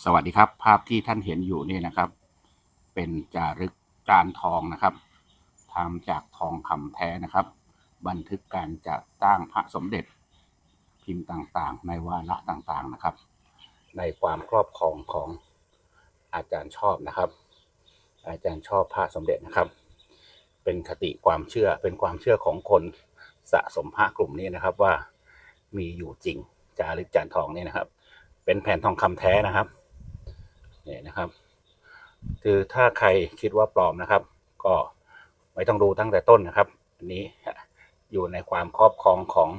สวัสดีครับ ภาพที่ท่านเห็นอยู่นี่นะครับ เป็นจารึกจานทองนะครับทำจากทองคำแท้นะครับ บันทึกการจัดตั้งพระสมเด็จพิมพ์ต่างๆ ในวาระต่างๆนะครับ ในความครอบครองของอาจารย์ชอบนะครับ อาจารย์ชอบพระสมเด็จนะครับ เป็นคติความเชื่อเป็นความเชื่อของคนสะสมพระกลุ่มนี้นะครับว่ามีอยู่จริงจารึกจานทองนี่นะครับ เป็นแผ่นทองคำแท้นะครับ นี่นะครับ คือถ้าใครคิดว่าปลอมนะครับ ก็ไม่ต้องดูตั้งแต่ต้นนะครับ อันนี้อยู่ในความครอบครองของ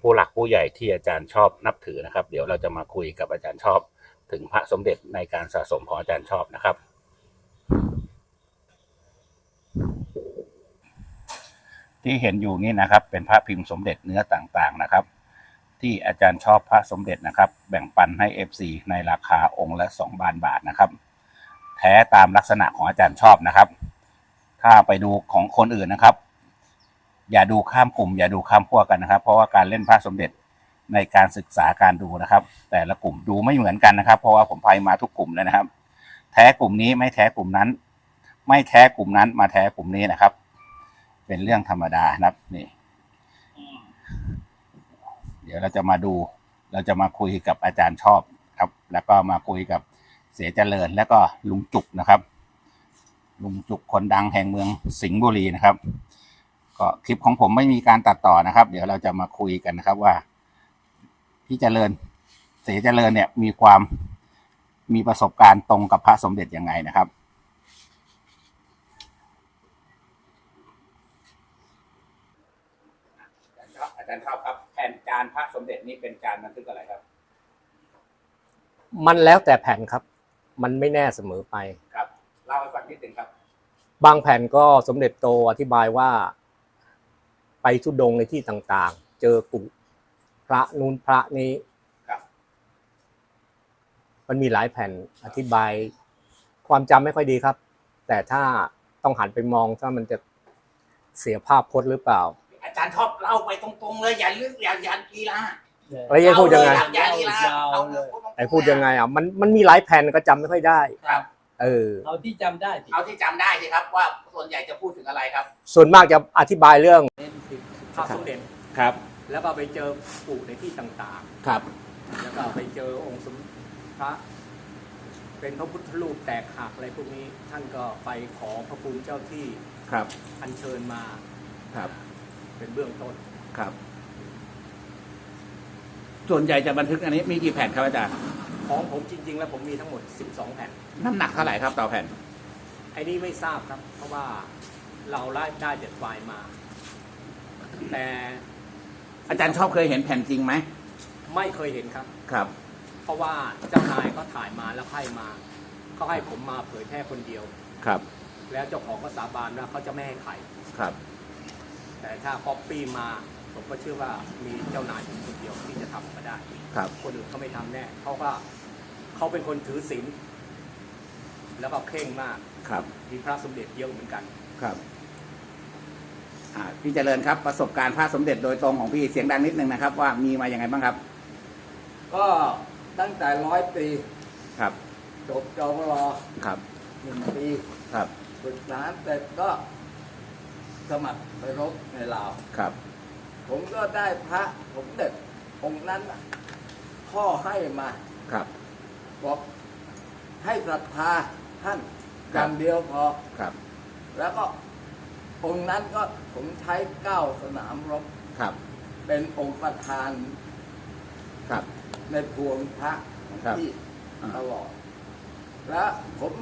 ผู้หลักผู้ใหญ่ที่อาจารย์ชอบนับถือนะครับ เดี๋ยวเราจะมาคุยกับอาจารย์ชอบ ถึงพระสมเด็จในการสะสมของอาจารย์ชอบนะครับที่เห็นอยู่นี่นะครับ เป็นพระพิมพ์สมเด็จเนื้อต่างๆนะครับ ที่อาจารย์ชอบพระสมเด็จนะครับ แบ่งปันให้ FC ในราคาองค์ละ 2 บาทบาทนะครับ แท้ตามลักษณะของอาจารย์ชอบนะครับ ถ้าไปดูของคนอื่นนะครับ อย่าดูข้ามกลุ่ม อย่าดูข้ามพวกกันนะครับ เพราะว่าการเล่นพระสมเด็จในการศึกษาการดูนะครับ แต่ละกลุ่มดูไม่เหมือนกันนะครับ เพราะว่าผมไปมาทุกกลุ่มเลยนะครับ แท้กลุ่มนี้ไม่แท้กลุ่มนั้น ไม่แท้กลุ่มนั้นมาแท้กลุ่มนี้นะครับ เป็นเรื่องธรรมดานะครับนี่ ดี๋ยวเราจะมาดู เราจะมาคุยกับอาจารย์ชอบครับ แล้วก็มาคุยกับเสียเจริญ แล้วก็ลุงจุกนะครับ ลุงจุกคนดังแห่งเมืองสิงห์บุรีนะครับ ก็คลิปของผมไม่มีการตัดต่อนะครับ เดี๋ยวเราจะมาคุยกันนะครับว่าพี่เจริญเสียเจริญเนี่ยมีความมีประสบการณ์ตรงกับพระสมเด็จยังไงนะครับอาจารย์ชอบครับ ผ่นจานพระสมเด็จนี้เป็นการบันทึกอะไรครับ มันแล้วแต่แผ่นครับ มันไม่แน่เสมอไปครับเล่าให้ฟังนิดนึงครับ บางแผ่นก็สมเด็จโตอธิบายว่า ไปทุดงค์ในที่ต่างๆ เจอกุพระนูนพระนี้ครับ มันมีหลายแผ่นอธิบาย ความจำไม่ค่อยดีครับ แต่ถ้าต้องหันไปมองถ้ามันจะเสียภาพพจน์หรือเปล่า อาจารย์ชอบเล่าไปตรงๆเลยอย่าลึกอย่าอย่าลีลาแล้วจะพูดยังไงอย่าลีลาเอาไอ้พูดยังไงอะมันมันมีหลายแผ่นก็จำไม่ค่อยได้ ครับ เออ เอาที่จำได้สิเอาที่จำได้สิครับว่าส่วนใหญ่จะพูดถึงอะไรครับส่วนมากจะอธิบายเรื่องเน้นสิพระสมเด็จครับแล้วก็ไปเจอปู่ในที่ต่างครับ ๆ แล้วก็ไปเจอองค์สมพระ เป็นพระพุทธรูปแตกหักอะไรพวกนี้ท่านก็ไปขอพระภูมิเจ้าที่ครับอัญเชิญมาครับ เป็นเบื้องต้น ครับ ส่วนใหญ่จะบันทึกอันนี้มีกี่แผ่นครับอาจารย์ ของผมจริง ๆ แล้วผมมีทั้งหมด 12 แผ่น น้ำหนักเท่าไหร่ครับต่อแผ่น ไอ้นี่ไม่ทราบครับ เพราะว่าเราไล่ได้เด็ดไฟล์มา แต่อาจารย์ชอบเคยเห็นแผ่นจริงไหม ไม่เคยเห็นครับ ครับ เพราะว่าเจ้านายก็ถ่ายมาแล้วให้มา เขาให้ผมมาเผยแพร่คนเดียว ครับ แล้วเจ้าของก็สาบานว่าเขาจะไม่ให้ใคร ครับ แต่ถ้าคอปปี้มาผมก็เชื่อว่ามีเจ้านายผมคนเดียวที่จะทำมาได้ ครับ คนอื่นเขาไม่ทำแน่เขาก็เขาเป็นคนถือศีลแล้วก็เข่งมากครับ มีพระสมเด็จเยอะเหมือนกัน ครับอ่าพี่เจริญครับประสบการณ์พระสมเด็จโดยตรงของพี่เสียงดังนิดนึงนะครับ ว่ามีมาอย่างไงบ้างครับ ก็ตั้งแต่ร้อยปี ครับ จบจวรครับ หนึ่งปีครับ ฝึกทหารเสร็จก็ สมัครไปรบในลาว ครับ ผมก็ได้พระผมเด็ดองค์นั้นน่ะพ่อให้มา ครับ บอกให้ศรัทธาท่านคอรับ ย่างเดียวพอ ครับ แล้วก็องค์นั้นก็ผมใช้เก้าสนามรบครับ เป็นองค์ประธานครับ ในพวงพระของครับที่อ่า ตลอด และผม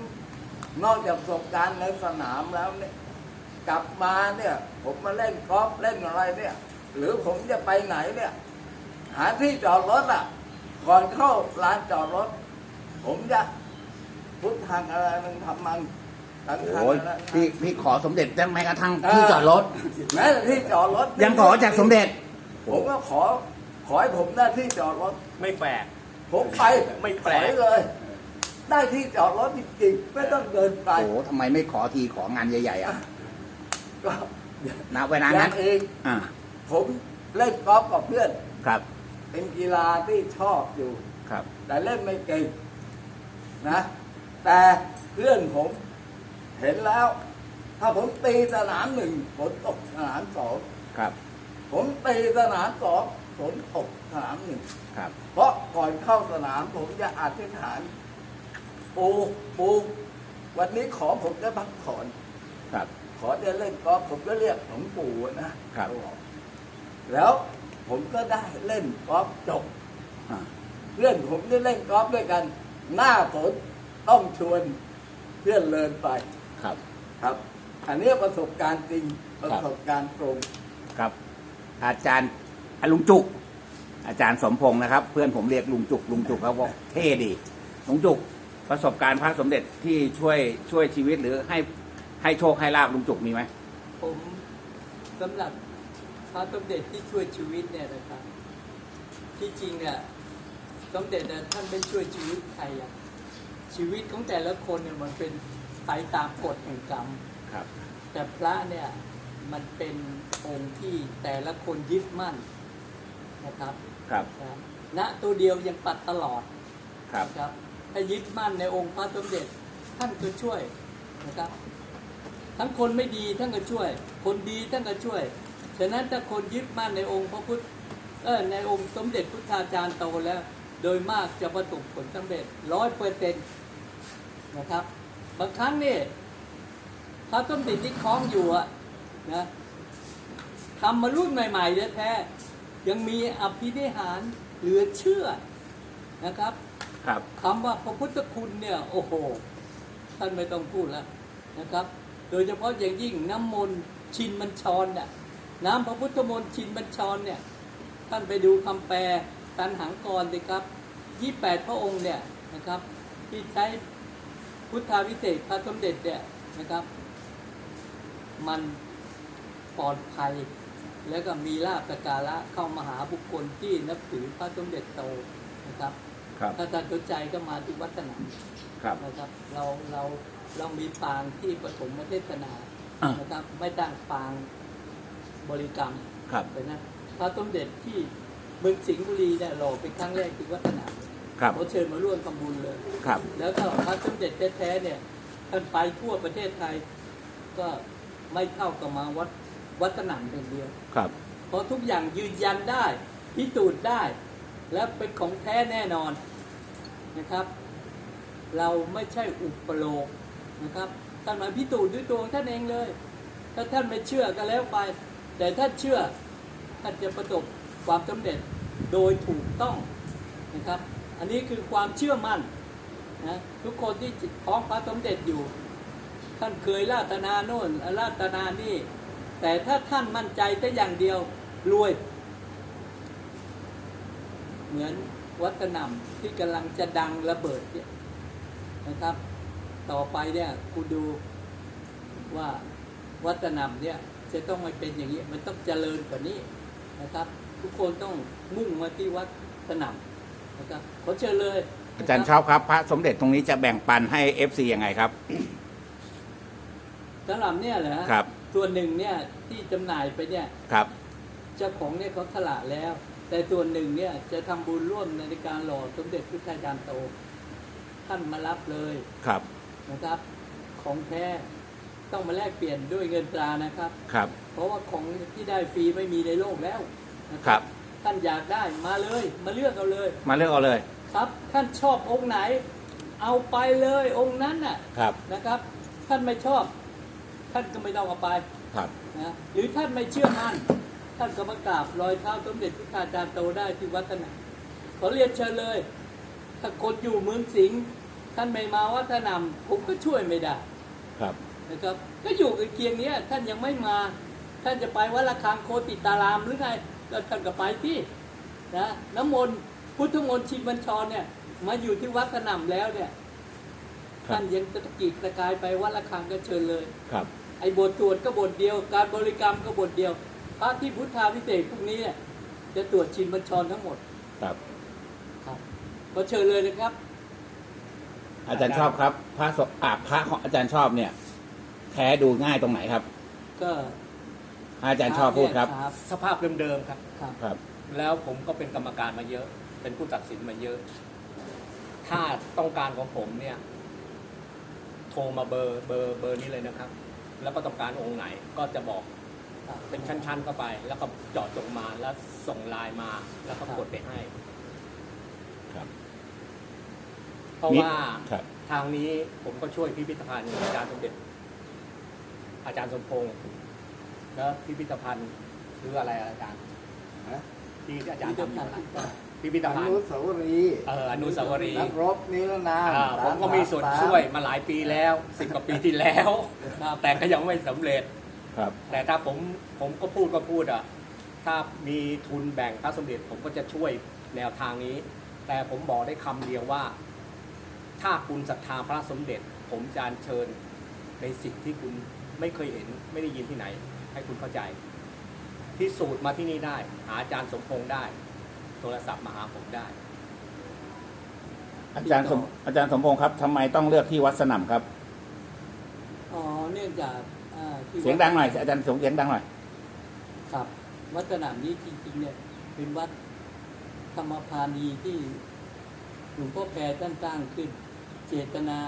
นอกจากประสบการณ์ในสนามแล้วเนี่ย กลับมาเนี่ย ผมมาเล่นกอล์ฟเล่นอะไรเนี่ย หรือผมจะไปไหนเนี่ย หาที่จอดรถอะ ก่อนเข้าร้านจอดรถ ผมจะพุทธังอะไรมึงทำมังตังคังโอ้ยอะไรพี่พี่ขอสมเด็จได้ไหมกระทั่งเออที่จอดรถ แม้แต่ที่จอดรถยังขอจากสมเด็จ ผมก็ขอ ขอให้ผมได้ที่จอดรถ ไม่แปลก ผมไปไม่ถแปลกอยเลย ได้ที่จอดรถจริงๆไม่ต้องเดินไป โอ้โหทำไมไม่ขอทีของานใหญ่ๆอะ ก็นะเวลาอย่านั้นงเองอ่าผมเล่นกอล์ฟกับเพื่อน ครับเป็นกีฬาที่ชอบอยู่ ครับแต่เล่นไม่เก่งนะ แต่เพื่อนผมเห็นแล้ว ถ้าผมตีสนามหนึ่งฝนตกสนามสองครับผมตีสนามสองฝนตกสนามหนึ่งครับเพราะก่อนเข้าสนามผมจะอธิษฐาน ปูปูวันนี้ขอผมได้พักผ่อนครับ ขอได้เล่นกอล์ฟผมก็เรียกหลวงปู่นะครับ แล้วผมก็ได้เล่นกอล์ฟจบอ่าเพื่อนผมได้เล่นกอล์ฟด้วยกัน หน้าฝนต้องชวนเพื่อนเลินไปครับ ครับ อันนี้ประสบการณ์จริงประสบการณ์ตรงครับ อาจารย์อะลุงจุก อาจารย์สมพงศ์นะครับ เพื่อนผมเรียกลุงจุกลุงจุกเขาบอกเท่ดีลุงจุกประสบการณ์พระสมเด็จที่ช่วยช่วยชีวิตหรือให้ ให้โชคให้ลาบลุงจุกมีไหมผมสำหรับพระสมเด็จที่ช่วยชีวิตเนี่ยนะครับ ที่จริงเนี่ยสมเด็จเนี่ยท่านไม่ช่วยชีวิตใครอะชีวิตของแต่ละคนเนี่ยมันเป็นไปตามกฎแห่งกรรม ครับ แต่พระเนี่ยมันเป็นองค์ที่แต่ละคนยึดมั่นนะครับครับนะณตัวเดียวยังปัดตลอดครับนะครับถ้ายึดมั่นในองค์พระสมเด็จท่านก็ช่วยนะครับ ทั้งคนไม่ดีท่านก็ช่วย คนดีท่านก็ช่วย ฉะนั้นถ้าคนยึดมั่นในองค์พระพุทธเออในองค์สมเด็จพุทธาจารย์โตแล้ว โดยมากจะประสบผลสำเร็จร้อยเปอร์เซ็นต์นะครับ บางครั้งนี่พระสมเด็จที่คล้องอยู่อะนะทำมารุ่นใหม่ๆแท้ๆยังมีอภินิหารเหลือเชื่อนะครับครับคำว่าพระพุทธคุณเนี่ย โอ้โห ท่านไม่ต้องพูดแล้วนะครับ โดยเฉพาะอย่างยิ่งน้ำมนต์ชินบัญชรเนี่ยน้ำพระพุทธมนต์ชินบัญชรเนี่ยท่านไปดูคำแปลตันหังกรสิครับยี่แปดพระองค์เนี่ยนะครับที่ใช้พุทธาวิเศษพระสมเด็จเนี่ยนะครับ มันปลอดภัย แล้วก็มีลาภสกการะเข้ามาหาบุคคลที่นับถือพระสมเด็จโตนะครับครับถ้าท่านสนใจก็มาที่วัดสนามครับนะครับ เราเรา เรามีปางที่ปฐมเทศนาอ่านะครับไม่ตั้งปางบริกรรมครับเลยนะพระสมเด็จที่เมืองสิงห์บุรีเนี่ยหล่อเป็นครั้งแรกที่วัดสนามครับเขาเชิญมาร่วมทำบุญเลย ครับ แล้วก็พระสมเด็จแท้ๆเนี่ยท่านไปทั่วประเทศไทย ก็ไม่เท่ากับมาวัดวัดสนามเป็นเดียว ครับ เพราะทุกอย่างยืนยันได้ พิสูจน์ได้ และเป็นของแท้แน่นอนนะครับ เราไม่ใช่อุปโลก นะครับท่านมาพิสูจน์ด้วยตัวงท่านเองเลย ถ้าท่านไม่เชื่อก็แล้วไป แต่ถ้าเชื่อท่านจะประสบความสำเร็จโดยถูกต้องนะครับ อันนี้คือความเชื่อมั่นนะทุกคนที่คล้องพระสมเด็จอยู่ ท่านเคยราตนาโน่นราตนานี่ แต่ถ้าท่านมั่นใจแต่อย่างเดียวรวย เหมือนวัดกระหนำที่กำลังจะดังระเบิดเนี่ยนะครับ ต่อไปเนี่ยคุณดูว่าวัดกระหนำเนี่ยจะต้องไม่เป็นอย่างนี้มันต้องเจริญกว่านี้นะครับ ทุกคนต้องมุ่งมาที่วัดสนามนะครับขอเชิญเลยอาจารย์ชอบครับ พระสมเด็จตรงนี้จะแบ่งปันให้ FC ยังไงครับสำหรับเนี่ยเหรอครับส่วนหนึ่งเนี่ยที่จำหน่ายไปเนี่ยครับ เจ้าของเนี่ยเขาถละแล้ว แต่ส่วนหนึ่งเนี่ยจะทำบุญร่วมในการหล่อสมเด็จพระจารย์โต ท่านมารับเลยครับ นะครับ ของแท้ต้องมาแลกเปลี่ยนด้วยเงินตรานะครับ ครับ เพราะว่าของที่ได้ฟรีไม่มีในโลกแล้วนะคครัรับ ท่านอยากได้มาเลยมาเลือกเอาเลย มาเลือกเอาเลย ครับ ท่านชอบองค์ไหน เอาไปเลยองค์นั้นน่ะครับ นะครับ ท่านไม่ชอบ ท่านก็ไม่ต้องเอาไปครับนะหรือท่านไม่เชื่อมั่น ท่านก็มากราบรอยเท้าสมเด็จพระอาจารย์โตได้ที่วัดสนามขอเรียนเชิญเลย ถ้าคนอยู่เมืองสิงห์ ท่านไม่มาวัดสนามผมก็ช่วยไม่ได้ครับนะครับ ก็อยู่กับเคียงเนี้ยท่านยังไม่มา ท่านจะไปวัดระฆังโคติตารามหรือไงก็ท่านก็ไปที่นะน้ำมนต์พุทธมนต์ชินบัญชรเนี่ย มาอยู่ที่วัดสนามแล้วเนี่ยครับท่านยังจะตะกีกตะกายไปวัดระฆังก็เชิญเลยครับ ไอ้บทตรวจก็บทเดียว การบริกรรมก็บทเดียวพระที่พุทธาพิเศษกพวกนี้เนี่ยจะตรวจชินบัญชรทั้งหมดครับ ครับก็เชิญเลยนะครับ อาจารย์ชอบครับ พระสอ่าพระของอาจารย์ชอบเนี่ย แท้ดูง่ายตรงไหนครับก็ให้อาจารย์ชอบพูดครับครับสภาพเดิมๆครับครับ ครับ แล้วผมก็เป็นกรรมการมาเยอะ เป็นผู้ตัดสินมาเยอะ ถ้าต้องการของผมเนี่ย โทรมาเบอร์เบอร์เบอร์นี้เลยนะครับ แล้วก็ต้องการองค์ไหนก็จะบอกเป็นชั้นๆเข้าไป แล้วก็เจาะจงมาแล้วส่งไลน์มาแล้วก็กดไปให้ ครับ เพราะว่าครับ ทางนี้ผมก็ช่วยพิพิธภัณฑ์อาจารย์สมเด็จ อาจารย์สมพงษ์แล้วพิพิธภัณฑ์คืออะไรอะอาจารย์ฮะที่อาจารย์ทำอยู่อะไรพิพิธภัณฑ์พิพิธอภัณนุฑ์ สาวรีย์เอออนุสาวรีย์ นักรบนิรนามอ่าผมก็มีส่วนช่วยมาหลายปีแล้วสิบกว่าปีที่แล้ว แต่ก็ยังไม่สำเร็จ ครับ แต่ถ้าผมผมก็พูดก็พูดอะ ถ้ามีทุนแบ่งพระสมเด็จผมก็จะช่วยแนวทางนี้ แต่ผมบอกได้คำเดียวว่า ถ้าคุณศรัทธาพระสมเด็จ ผมจะอัญเชิญในสิ่งที่คุณไม่เคยเห็นไม่ได้ยินที่ไหน ให้คุณเข้าใจที่สูตรมาที่นี่ได้ หาอาจารย์สมพงษ์ได้ โทรศัพท์มาหาผมได้ อาจารย์สมอาจารย์สมพงศ์ครับทำไมต้องเลือกที่วัดสนามครับ อ๋อเนื่องจากอ่าที่เสียงดังหน่อยอาจารย์เสียงดังหน่อย ครับ วัดสนามนี้จริงๆเนี่ยเป็นวัดธรรมพานีที่หลวงพ่อแพรท่านสร้างขึ้น เจตนา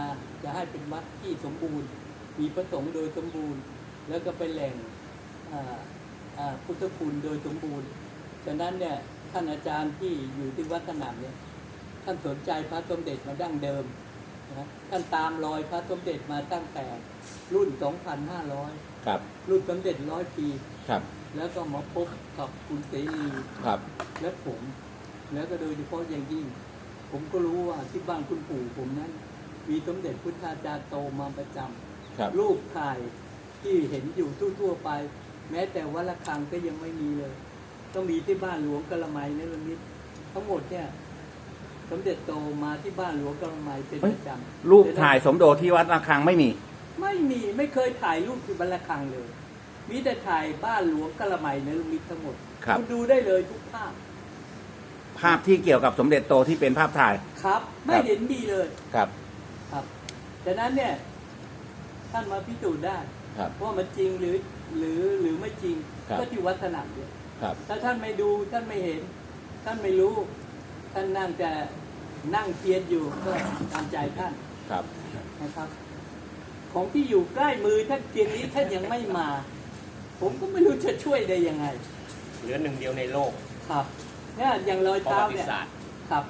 จะให้เป็นวัดที่สมบูรณ์ มีพระสงฆ์โดยสมบูรณ์ แล้วก็เป็นแหล่งอ่าอ่าพุทธคุณโดยสมบูรณ์ฉะนั้นเนี่ยท่านอาจารย์ที่อยู่ที่วัดสนามเนี่ยท่านสนใจพระสมเด็จมาดั้งเดิมนะท่านตามรอยพระสมเด็จมาตั้งแต่รุ่น 2,500 ครับ รุ่นสมเด็จร้อยปีครับ แล้วก็มาพบกับคุณเสรีครับ และผม แล้วก็โดยเฉพาะอย่างยิ่ง ผมก็รู้ว่าที่บ้านคุณปู่ผมนั้น มีสมเด็จพุทธาจารย์โตมาประจำครับรูปถ่ายที่เห็นอยู่ทั่วๆไป แม้แต่วัดละคังก็ยังไม่มีเลย ต้องมีที่บ้านหลวงกระไมในละมิดทั้งหมดเนี่ยสมเด็จโตมาที่บ้านหลวงกระไมเป็นประจำรูปถ่ายสมโดที่วัดระฆังไม่มี ไม่มีไม่เคยถ่ายรูปที่วัดละคังเลย มีแต่ถ่ายบ้านหลวงกระไมในละมิดทั้งหมดครับ ณดูได้เลยทุกภาพ ภาพที่เกี่ยวกับสมเด็จโตที่เป็นภาพถ่าย ครับ ไม่ครับเห็นมีเลยครับ ครับดังนั้นเนี่ย ท่านมาพิสูจน์ได้ครับ ว่ามันจริงหรือหรือหรือไม่จริง ครับ ก็ที่วัดสนามเนี่ยครับถ้าท่านไม่ดูท่านไม่เห็น ท่านไม่รู้ ท่านนั่งจะนั่งเทียนอยู่ก็ตามใจท่านครับ นะครับ ของที่อยู่ใกล้มือท่านเพียงนี้ท่านยังไม่มา ผมก็ไม่รู้จะช่วยได้ยังไง เหลือหนึ่งเดียวในโลก ครับ เนี่ยอย่างรอยประเท้าวัติเนี่ยศาสตร์ครับ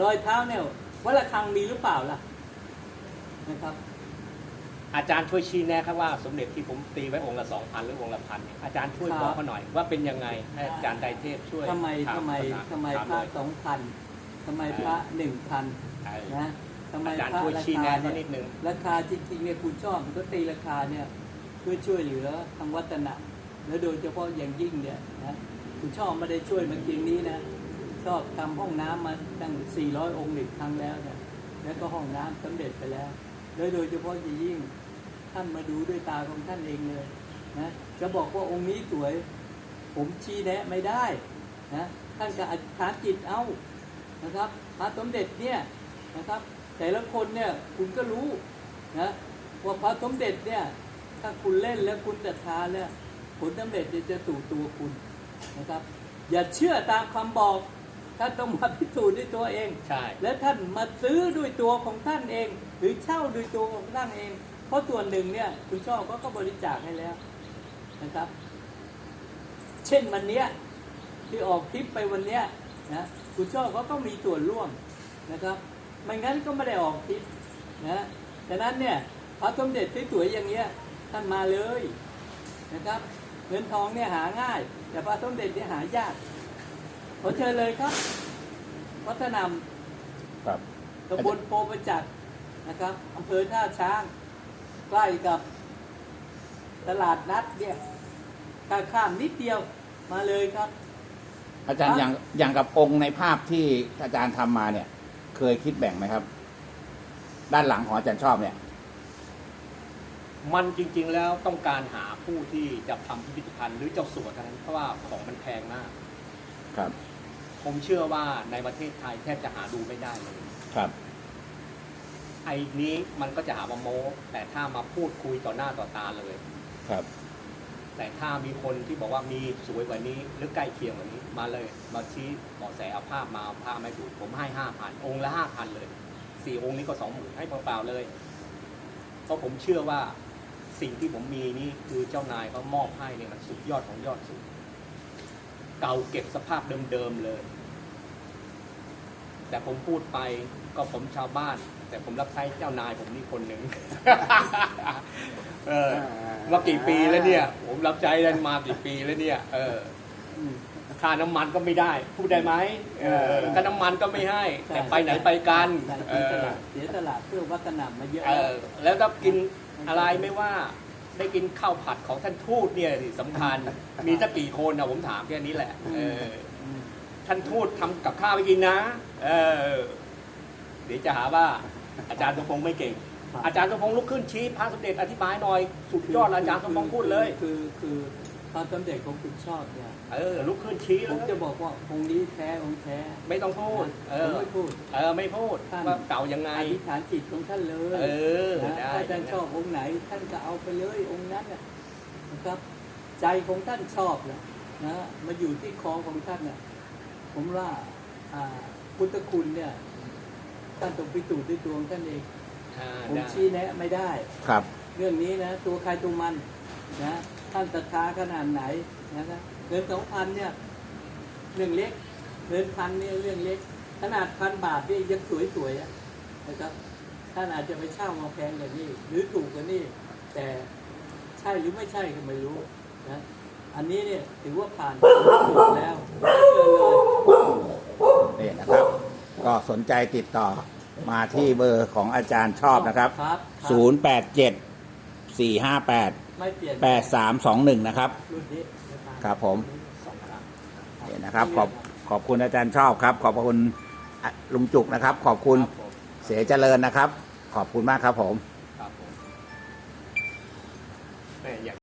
รอยเท้าเนี่ยวัดระฆังมีหรือเปล่าล่ะนะครับ อาจารย์ช่วยชี้แนะครับว่าสมเด็จที่ผมตีไว้องค์ละสองพันหรือองค์ละพันเนี่ยอาจารย์ช่วยครับบอกมาหน่อยว่าเป็นยังไงให้อาจารย์ไตรเทพช่วยทำไมถาทำไมถาทำไมถาพระหน่อยสองพันทำไมพระหนึ่งพันเออนะทำไมอาจารย์พระช่วยราชี้คาแนะเนี่นิยดนึงราคาจริงๆเนี่ยคุณชอบมันก็ตีราคาเนี่ยเพื่อช่วยเหลือทางวัฒนะและโดยเฉพาะอย่างยิ่งเนี่ยนะ คุณชอบไม่ได้ช่วยมาเพียงนี้นะ ชอบทำห้องน้ำมาตั้ง 400 องค์หนึ่งครั้งแล้วเนี่ยแล้วก็ห้องน้ำสำเร็จไปแล้วและโดยเฉพาะยิ่งท่านมาดูด้วยตาของท่านเองเลยนะจะบอกว่าองค์นี้สวย ผมชี้แนะไม่ได้นะท่านก็อธิษฐานจิตเอานะครับพระสมเด็จเนี่ยนะครับ แต่ละคนเนี่ยคุณก็รู้นะว่าพระสมเด็จเนี่ยถ้าคุณเล่นแล้วคุณศรัทธาแล้วผลสำเร็จจะจะสู่ตัวคุณ นะครับ อย่าเชื่อตามคำบอก ท่านต้องมาพิสูจน์ด้วยตัวเอง ใช่ และท่านมาซื้อด้วยตัวของท่านเอง หรือเช่าด้วยตัวของท่านเอง เพราะส่วนหนึ่งเนี่ยคุณชอบก็ก็บริจาคให้แล้วนะครับ เช่นวันเนี้ยที่ออกคลิปไปวันเนี้ยนะคุณชอบเขาก็มีส่วนร่วมนะครับไม่งั้นก็ไม่ได้ออกคลิปนะดังนั้นเนี่ยพระสมเด็จสวยๆอย่างเงี้ยท่านมาเลยนะครับ เงินทองเนี่ยหาง่าย แต่พระสมเด็จเนี่ยหายากขอเชิญเลยครับ วัฒนำครับตำบลโพประจักษ์นะครับอำเภอท่าช้าง ใกล้กับตลาดนัดเนี่ยข้าข้ามนิดเดียวมาเลยครับ อาจารย์ครับอย่างอย่างกับองค์ในภาพที่อาจารย์ทำมาเนี่ย เคยคิดแบ่งไหมครับ ด้านหลังของอาจารย์ชอบเนี่ย มันจริง ๆ แล้วต้องการหาผู้ที่จะทำพิพิธภัณฑ์หรือเจ้าสัวเท่านั้นเพราะว่าของมันแพงมาก ครับ ผมเชื่อว่าในประเทศไทยแทบจะหาดูไม่ได้เลย ครับ ไอ้นี้มันก็จะหาว่าโม้แต่ถ้ามาพูดคุยต่อหน้าต่อตาเลย ครับ แต่ถ้ามีคนที่บอกว่ามีสวยกว่านี้หรือใกล้เคียงกว่านี้มาเลย มาชี้เบอกแสเอาภาพมาเอาภาพมาให้ดูผมให้ห้าพันองค์ละห้าพันเลยสี่องค์นี้ก็สองหมื่นให้เปล่าๆเลยเพราะผมเชื่อว่า สิ่งที่ผมมีนี่คือเจ้านายเขามอบให้เนี่ยมันสุดยอดของยอดสุด เก่าเก็บสภาพเดิมๆเลย แต่ผมพูดไปก็ผมชาวบ้าน แต่ผมรับใช้เจ้านายผมนี่คนหนึ่งเออว่ากี่ปีแล้วเนี่ย ผมรับใช้กันมากี่ปีแล้วเนี่ย เออ ค่าน้ำมันก็ไม่ได้ พูดได้ไหมเออค่าน้ำมันก็ไม่ให้ แต่ไปไหนไปกันใช่เอเสียสอละเสียสละเพื่อวัฒนธรรมมาเยอะเออแล้วก็กินอะไรไม่ว่าได้กินข้าวผัดของท่านทูตเนี่ยสิสำคัญ มีสักกี่คนนะผมถามแค่นี้แหละเออมท่านทูตทำกับข้าวไปกินนะ เออเดี๋ยวจะหาว่า อาจารย์สมพงษ์ไม่เก่ง อาจารย์สมพงษ์ลุกขึ้นชี้พระสมเด็จอธิบายหน่อย สุดยอดอาจารย์สมพงษ์พูดเลย คือคือ พระสมเด็จของคุณชอบเนี่ยเออลุกขึ้นชี้ผเลมยจะบอกว่าองค์นี้แท้องค์แท้ไม่ต้องพูด เอผมอ ไม่พูด เออ ไม่พูดท่าน ว่าเก่ายังไง อธิษฐานจิตของท่านเลยเออนะได้ ถ้าท่านชอบองค์ไหน ท่านก็เอาไปเลยองค์นั้นน่ะนะครับ ใจของท่านชอบนะนะมาอยู่ที่คอของท่านน่ะผมว่าอ่าพุทธคุณเนี่ย ท่านต้องพิสูจน์ด้วยตัวของท่านเอง อ่าผมได้ชี้แนะไม่ได้ ครับ เรื่องนี้นะ ตัวใครตัวมันนะ ท่านศรัทธาขนาดไหนนะครับเงินสองพันเนี่ยเรื่องเล็กเงินพันเนี่ยเรื่องเล็ก ขนาดพันบาทนี่ยังสวยๆอะนะครับท่านอาจจะไปเช่ามาแพงกว่านี้หรือถูกกว่านี้แต่ใช่หรือไม่ใช่ก็ไม่รู้นะอันนี้เนี่ยถือว่าผ่านถูกแล้วเชิญเลยนี่นะครับ ก็สนใจติดต่อมาที่เบอร์ของอาจารย์ชอบนะครับครับครับ087 458 ไม่เปลี่ยน8321นะครับ รุ่นนี้นะครับครับผม สองครั้งนี่นะครับขอบขอบคุณอาจารย์ชอบครับ ขอบพระคุณอะลุงจุกนะครับ ขอบคุณครับผมเสียเจริญนะครับ ขอบคุณมากครับผม ครับผมแม่อยาก